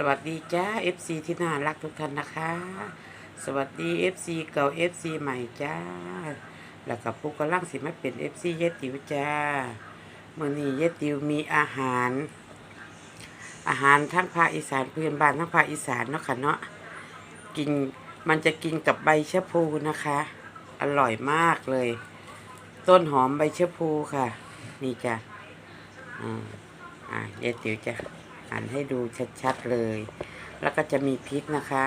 สวัสดีจ้า FC ที่น่ารักทุกท่านนะคะ สวัสดี FC เก่า FC ใหม่จ้า แล้วกับผู้กำลังสิมาเป็น FC เยติวจ้าเมื่อนี้เยติวมีอาหาร อาหารทั้งภาคอีสานพื้นบ้านทั้งภาคอีสานเนาะค่ะเนาะกินมันจะกินกับใบชะพูนะคะ อร่อยมากเลย ต้นหอมใบชะพูค่ะ นี่จ้ะอ่าอ่าเยติวจะ อ่านให้ดูชัดๆเลย แล้วก็จะมีพริกนะคะ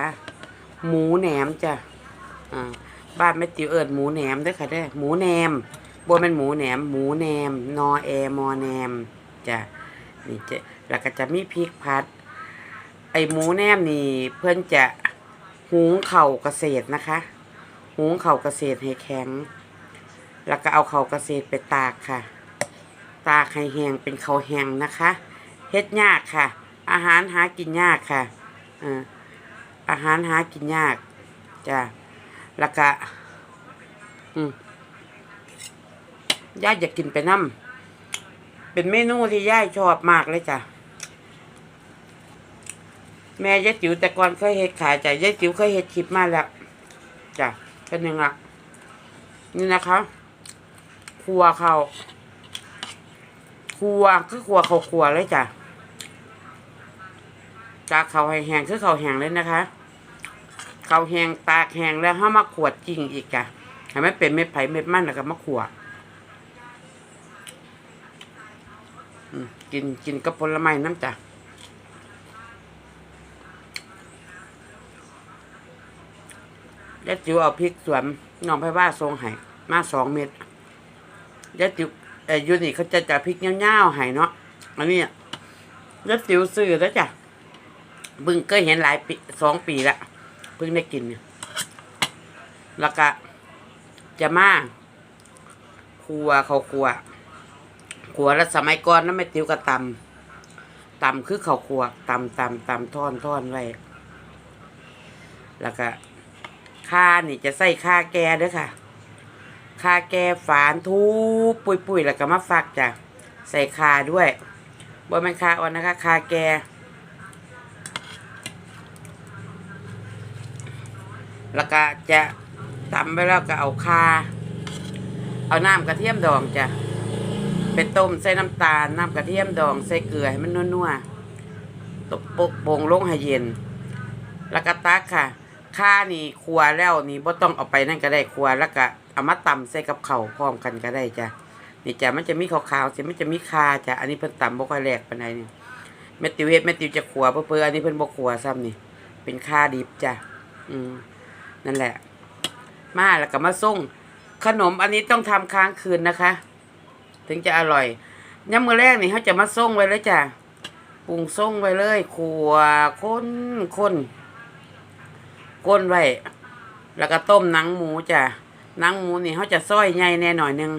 หมูแหนมจ้ะอ่าบ้านแม่ติวเอิญหมูแหนมด้วยค่ะเด้หมูแหนมบัวเป็นหมูแหนม หมูแหนม นอแอมอแหนมจ้ะนี่จะแล้วก็จะมีพริกพัด ไอหมูแหนมนี่เพื่อนจะหุงเข่าเกษตรนะคะ หุงเข่าเกษตรให้แข็ง แล้วก็เอาเข่าเกษตรไปตากค่ะ ตากให้แห้งเป็นเข้าแห้งนะคะ เฮ็ดยากค่ะ อาหารหากินยากค่ะอาหารหากินยากจ้ะแล้วก็ย่าอยากกินไปน้ำเป็นเมนูที่ย่าชอบมากเลยจ้ะแม่ยายจิ๋วแต่ก่อนเคยเฮ็ดขายจ้ะยายจิ๋วเคยเฮ็ดคลิปมาแล้วจ้ะเป็นยังไงนี่นะคะครัวเขาครัวคือครัวเขาครัวเลยจ้ะ จากเขาให้แห้งคือเขาแห้งเลยนะคะ เขาแห้งตากแห้งแล้วห้ามาขวดจริงอีกจ้ะให้ไมเป็นเม็ดไผ่เม็ดมันแล้วก็มาขวดอืมกินกินกับผลไม้น้ำจ้ะแล้วจิ๋วเอาพริกสวนน้องไผ่ว่าทรงไห้มาสองเม็ดยายติ๋วเอ่อยูนี่เขาจะจะพริกเงี้ยวๆให้เนาะอันนี้ยายติ๋วซื้อแล้วจ้ะ เพิ่งเคยเห็นหลายปีสองปีละเพิ่งได้กินเนี่ยแล้วก็จะมาครัวเขาครัวครัวแล้วสมัยก่อนนั้นไม่ติวก็ตำตำคือเขาครัวตำตำตำท่อนท่อนไว้แล้วก็ข้านี่จะใส่ข้าแกเด้อค่ะคาแกฝานทุบปุยปุยๆแล้วก็มาฟักจ้ะใส่คาด้วยบนมันคาอ่อนนะคะคาแก แล้วก็จะตำไปแล้วก็เอาคาเอาน้ำกระเทียมดองจ้ะไปต้มใส่น้ำตาลน้ำกระเทียมดองใส่เกลือให้มันนัวๆตบปกโป่งลงให้เย็น แล้วก็ตักค่ะข้านี่ครัวแล้วนี่บ่ต้องเอาไปนั่นก็ได้ครัวแล้วก็เอามาตำใส่กับเข้าพร้อมกันก็ได้จ้ะนี่จ้ะมันจะมีขาวๆสิมันจะมีคาจ้ะอันนี้เพิ่นตำบ่ค่อยแหลกปานใดนี่แม่ติวเฮ็ดแม่ติวจะขัวเพื่อๆอันนี้เพิ่นบ่ขัวซ้ำนี่ เป็นคาดิบจ้ะอืม นั่นแหละ มาแล้วก็มาส่งขนมอันนี้ต้องทำค้างคืนนะคะ ถึงจะอร่อยยามมื้อแรกนี่เขาจะมาส่งไว้เลยจ้ะปรุงส่งไว้เลยขัวคนคนก้นไว้แล้วก็ต้มหนังหมูจ้ะหนังหมูนี่เขาจะซอยใหญ่แน่หน่อยหนึง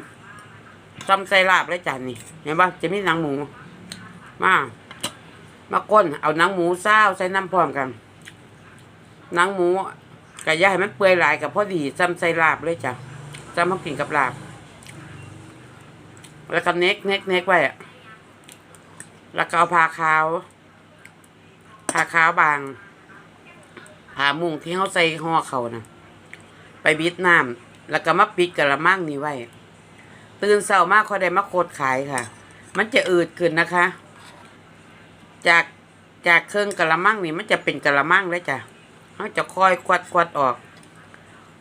ซ้ำใส่ลาบเลยจ้ะนี่เห็นปะจะมีหนังหมู มามาก้นเอาหนังหมูซาใส่น้ำพร้อมกันหนังหมู กะย่าให้มันเปื่อยหลายกับพอดีซ้ำใส่ลาบเลยจ้ะซ้ำมากินกับลาบ แล้วก็เน็กเน็กเน็กไว้อะแล้วก็เอาผ้าขาวผ้าขาวบางผ้ามุ้งที่เขาใส่ห่อเขานะไปบิดน้ำแล้วก็มาปิดกระมังนี้ไว้ ตื่นเช้ามากเขาได้มาโคดขายค่ะ มันจะอืดขึ้นนะคะ จากจากเครื่องกระมังนี่มันจะเป็นกระมังแล้วจ้ะ เขาจะค่อยควัดควัดออก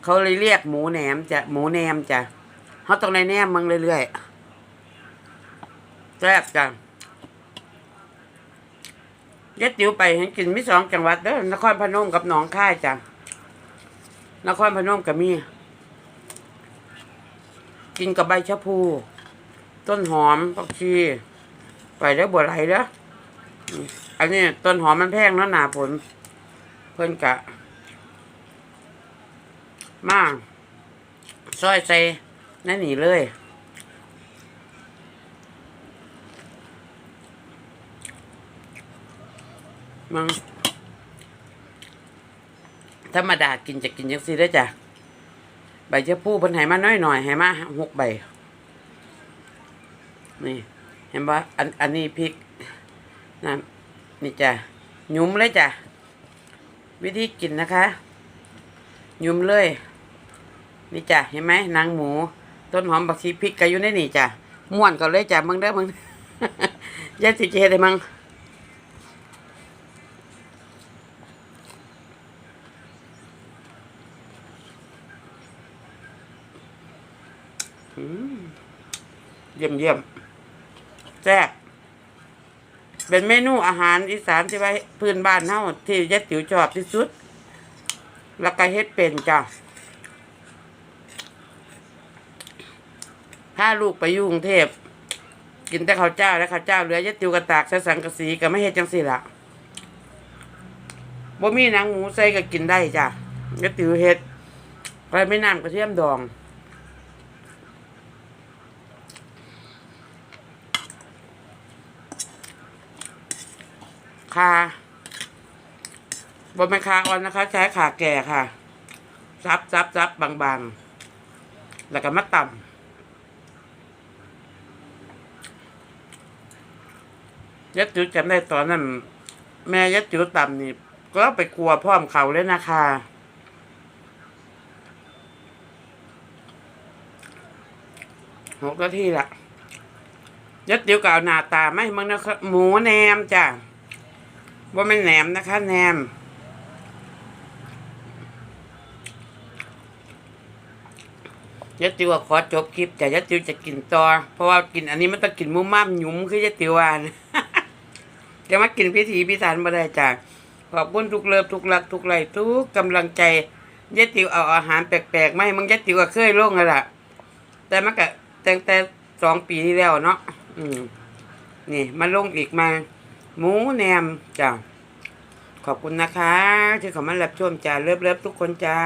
เขาเลยเรียกหมูแหนมจ้ะหมูแหนมจ้ะเขาต้องในแนมมึงเรื่อยๆแซ่บจ้ะยัดติ๋วไปเห็นกินมีสองจังหวัดเด้อนครพนมกับหนองคายจ้ะนครพนมกับมี กินกับใบชะพู ต้นหอมผักชีไปแล้วบัวไหลเด้ออันนี้ต้นหอมมันแพงแล้วหนาผล พิ่นกะ มาซอยใส่นั่นนี่เลย มังธรรมดากินจะกินยังสิได้จ้ะ ใบชะพูเพิ่นให้มาน้อยหน่อยให้มาหกใบ นี่ เห็นปะอันอันนี้พริกนะนี่จ้ะ หยุมเลยจ้ะ วิธีกินนะคะ ยุ่มเลย นี่จ้ะเห็นไหมนังหมู ต้นหอมบักชีพริกก็อยู่ในนี่จ้ะม่วนก็เลยจ้ะมึงเด้อมึงยายสิเจเฮ็ดให้มึงเยี่ยมเยี่ยมแซ่บ เป็นเมนูอาหารอีสานที่ไว้พื้นบ้านเฮาที่ยายติ๋วชอบที่สุด แล้วก็เฮ็ดเป็นจ้ะถ้าลูกไปยู่กรุงเทพกินแต่ข้าวเจ้าแล้วข้าวเจ้าเหลือยะติวกระตากใส่สังกะสีก็ไม่เฮ็ดจังสี่ละบ่มีหนังหมูใส่ก็กินได้จ้ะยะติวเฮ็ดไปไม่น้ำกระเทียมดอง คาบนเป็นคาอ่อนนะคะ ใช้ขาแก่ค่ะ ซับซับซับบางๆ แล้วก็มาต่ำยัดจิ๋วจำได้ตอนนั้นแม่ยัดจิ๋วต่ำนี่ก็ไปกลัวพร้อมเขาเลยนะคะหกนาทีละยัดจิ๋วกับเอาหน้าตาไม่มึงนะครับหมูแหนมจ้ะ ว่าไม่นแหนมนะคะแหนม ยะติวขอจบคลิป แต่ยะติวจะกินต่อ เพราะว่ากินอันนี้มันต้องกินมุมม่ามหยุมคือยะติวานจะมากินพิธีพิธันมาได้จ้ะขอบคุณทุกเลิฟทุกรักทุกไหลทุกกำลังใจยะติวเอาอาหารแปลกๆมาให้มึงยะติวก็เคยโล่งแล้วล่ะ แต่มันก็ตั้งแต่สองปีที่แล้วเนาะอืมนี่มาลงอีกมา หมูแหนมจ้ะขอบคุณนะคะ ที่เขามารับชมจ้าเลิฟๆทุกคนจ้า